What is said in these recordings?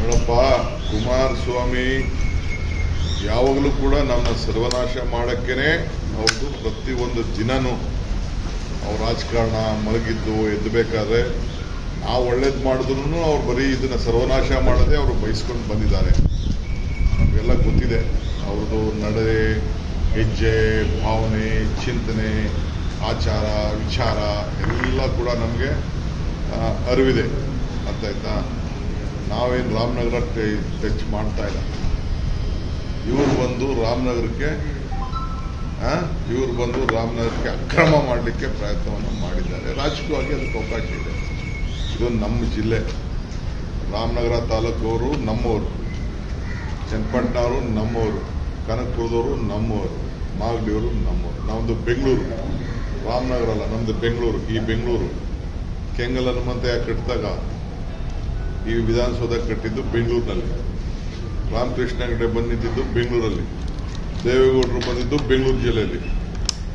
ನೋಡಪ್ಪ ಕುಮಾರಸ್ವಾಮಿ ಯಾವಾಗಲೂ ಕೂಡ ನಮ್ಮ ಸರ್ವನಾಶ ಮಾಡಕ್ಕೇನೆ ಅವ್ರದ್ದು ಪ್ರತಿಯೊಂದು ದಿನನೂ ಅವ್ರ ರಾಜಕಾರಣ ಮಲಗಿದ್ದು ಎದ್ದಬೇಕಾದ್ರೆ ನಾವು ಒಳ್ಳೇದು ಮಾಡಿದ್ರು ಅವ್ರು ಬರೀ ಇದನ್ನ ಸರ್ವನಾಶ ಮಾಡದೆ ಅವರು ಬಯಸ್ಕೊಂಡು ಬಂದಿದ್ದಾರೆ. ನಮಗೆಲ್ಲ ಗೊತ್ತಿದೆ ಅವ್ರದ್ದು ನಡೆ, ಹೆಜ್ಜೆ, ಭಾವನೆ, ಚಿಂತನೆ, ಆಚಾರ, ವಿಚಾರ ಎಲ್ಲ ಕೂಡ ನಮಗೆ ಅರಿವಿದೆ. ಅರ್ಥ ಆಯ್ತಾ? ನಾವೇನು ರಾಮನಗರ ಟಚ್ ಮಾಡ್ತಾ ಇಲ್ಲ. ಇವ್ರು ಬಂದು ರಾಮನಗರಕ್ಕೆ ಇವ್ರು ಬಂದು ರಾಮನಗರಕ್ಕೆ ಅಕ್ರಮ ಮಾಡಲಿಕ್ಕೆ ಪ್ರಯತ್ನವನ್ನು ಮಾಡಿದ್ದಾರೆ. ರಾಜಕೀಯವಾಗಿ ಅದಕ್ಕೆ ಅವಕಾಶ ಇದೆ. ಇದು ನಮ್ಮ ಜಿಲ್ಲೆ. ರಾಮನಗರ ತಾಲೂಕವರು ನಮ್ಮವರು. ಚನ್ನಪಟ್ಟಣವರು ನಮ್ಮವರು. ಕನಕಪುರದವರು ನಮ್ಮವರು. ಮಾಗಡಿಯವರು ನಮ್ಮವರು. ನಮ್ಮದು ಬೆಂಗಳೂರು. ರಾಮನಗರ ಅಲ್ಲ ನಮ್ಮದು ಬೆಂಗಳೂರು, ಈ ಬೆಂಗಳೂರು. ಕೆಂಗಲ್ ಹನುಮಂತಯ್ಯ ಕಟ್ಟಿದಾಗ ಈ ವಿಧಾನಸೌಧ ಕಟ್ಟಿದ್ದು ಬೆಂಗಳೂರಿನಲ್ಲಿ. ರಾಮಕೃಷ್ಣ ಹೆಗಡೆ ಬಂದು ನಿಂತಿದ್ದು ಬೆಂಗಳೂರಲ್ಲಿ. ದೇವೇಗೌಡರು ಬಂದಿದ್ದು ಬೆಂಗಳೂರು ಜಿಲ್ಲೆಯಲ್ಲಿ.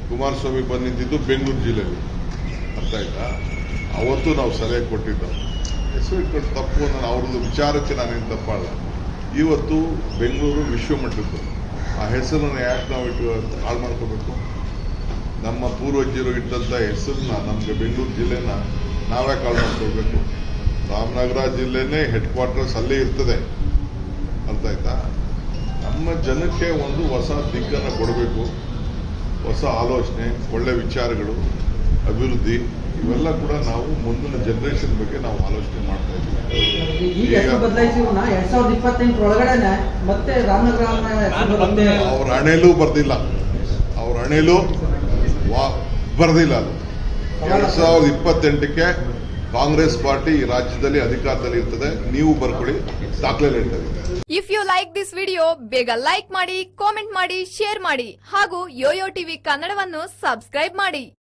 ಕುಮಾರಸ್ವಾಮಿ ಬಂದು ನಿಂತಿದ್ದು ಬೆಂಗಳೂರು ಜಿಲ್ಲೆಯಲ್ಲಿ. ಅರ್ಥ ಆಯ್ತಾ? ಅವತ್ತು ನಾವು ಸಲಹೆ ಕೊಟ್ಟಿದ್ದು. ಹೆಸರು ಇಟ್ಕೊಂಡು ತಪ್ಪು ನಾನು ಅವ್ರದ್ದು ವಿಚಾರಕ್ಕೆ ನಾನೇನು ತಪ್ಪಲ್ಲ. ಇವತ್ತು ಬೆಂಗಳೂರು ವಿಶ್ವಮಟ್ಟದ್ದು. ಆ ಹೆಸರನ್ನು ಯಾಕೆ ನಾವು ಇಟ್ಟು ಹಾಳು ಮಾಡ್ಕೋಬೇಕು? ನಮ್ಮ ಪೂರ್ವಜರು ಇಟ್ಟಂಥ ಹೆಸರನ್ನ ನಮಗೆ ಬೆಂಗಳೂರು ಜಿಲ್ಲೆನ ನಾವೇ ಹಾಳು ಮಾಡ್ಕೊಳ್ಬೇಕು. ರಾಮನಗರ ಜಿಲ್ಲೆನೇ ಹೆಡ್ ಕ್ವಾರ್ಟರ್ಸ್ ಅಲ್ಲೇ ಇರ್ತದೆ ಅಂತ ಆಯ್ತಾ? ನಮ್ಮ ಜನಕ್ಕೆ ಒಂದು ಹೊಸ ದಿಕ್ಕನ್ನು ಕೊಡಬೇಕು ಹೊಸ ಆಲೋಚನೆ ಒಳ್ಳೆ ವಿಚಾರಗಳು ಅಭಿವೃದ್ಧಿ ಇವೆಲ್ಲ ಕೂಡ ನಾವು ಮುಂದಿನ ಜನರೇಷನ್ ಬಗ್ಗೆ ನಾವು ಆಲೋಚನೆ ಮಾಡ್ತಾ ಇದ್ದೀವಿ. ಅವ್ರ ಹಣೆಯಲ್ಲೂ ಬರ್ದಿಲ್ಲ. ಅವ್ರ ಹಣೆಯಲ್ಲೂ ಬರ್ದಿಲ್ಲ ಅದು. ಎರಡ್ ಸಾವಿರದ ಇಪ್ಪತ್ತೆಂಟಕ್ಕೆ ಕಾಂಗ್ರೆಸ್ ಪಾರ್ಟಿ ರಾಜ್ಯದಲ್ಲಿ ಅಧಿಕಾರದಲ್ಲಿ ಇರ್ತದೆ. ನೀವು ಬರ್ಕೊಳ್ಳಿ ದಾಖಲೆ if you like this video ಬೇಗ ಲೈಕ್ ಮಾಡಿ ಕಾಮೆಂಟ್ ಮಾಡಿ ಶೇರ್ ಮಾಡಿ ಹಾಗೂ ಯೋಯೋ ಟಿವಿ ಕನ್ನಡವನ್ನು ಸಬ್ಸ್ಕ್ರೈಬ್ ಮಾಡಿ.